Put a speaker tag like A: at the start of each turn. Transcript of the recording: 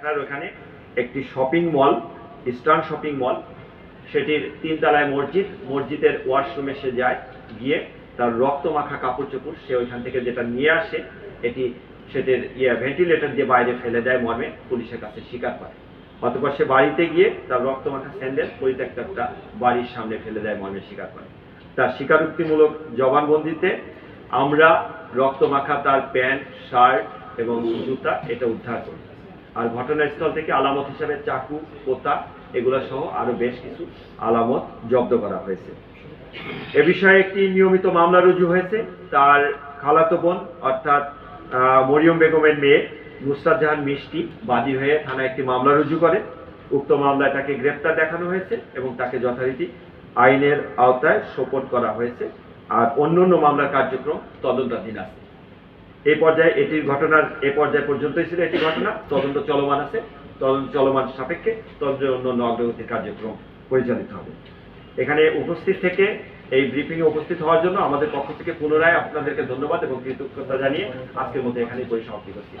A: আপনার ওখানে একটি shopping mall eastern shopping mall সেটির তিনতলায় মসজিদ, মসজিদের ওয়াশরুমে সে যায়, গিয়ে তার রক্ত মাখা কাপড় চোপড় সে ওইখান থেকে যেটা নিয়ে আসে, এটি সেটির ইয়ে ভেন্টিলেটর দিয়ে বাইরে ফেলে দেয় মর্মে, পুলিশের কাছে স্বীকার করে। অতপর সে বাড়িতে গিয়ে তার রক্ত মাখা স্যান্ডেল পরিত্যক্ত একটা বাড়ির সামনে ফেলে দেয় মর্মে স্বীকার করে। তার স্বীকারোক্তিমূলক জবানবন্দিতে আমরা রক্ত মাখা তার প্যান্ট, শার্ট এবং জুতা এটা উদ্ধার করি। আর ঘটনাস্থল থেকে আলামত হিসাবে চাকু, পোতা এগুলো সহ আরও বেশ কিছু আলামত জব্দ করা হয়েছে। এ বিষয়ে একটি নিয়মিত মামলা রুজু হয়েছে। তার খালাতো বোন, অর্থাৎ মরিয়ম বেগমের মেয়ে নুসরাত জাহান মিষ্টি বাদী হয়ে থানায় একটি মামলা রুজু করে। উক্ত মামলায় তাকে গ্রেপ্তার দেখানো হয়েছে এবং তাকে যথারীতি আইনের আওতায় সোপর্দ করা হয়েছে। আর অন্য অন্য মামলার কার্যক্রম তদন্তাধীন আছে। এই পর্যায়ে এটির ঘটনার এ পর্যায় পর্যন্তই ছিল এটি ঘটনা। তদন্ত চলমান আছে। তদন্ত চলমান সাপেক্ষে তদন্ত অন্য অন্য অগ্রগতির কার্যক্রম পরিচালিত হবে। এখানে উপস্থিত থেকে এই ব্রিফিংয়ে উপস্থিত হওয়ার জন্য আমাদের পক্ষ থেকে পুনরায় আপনাদেরকে ধন্যবাদ এবং কৃতজ্ঞতা জানিয়ে আজকের মধ্যে এখানে পরিসমাপ্তি করছি।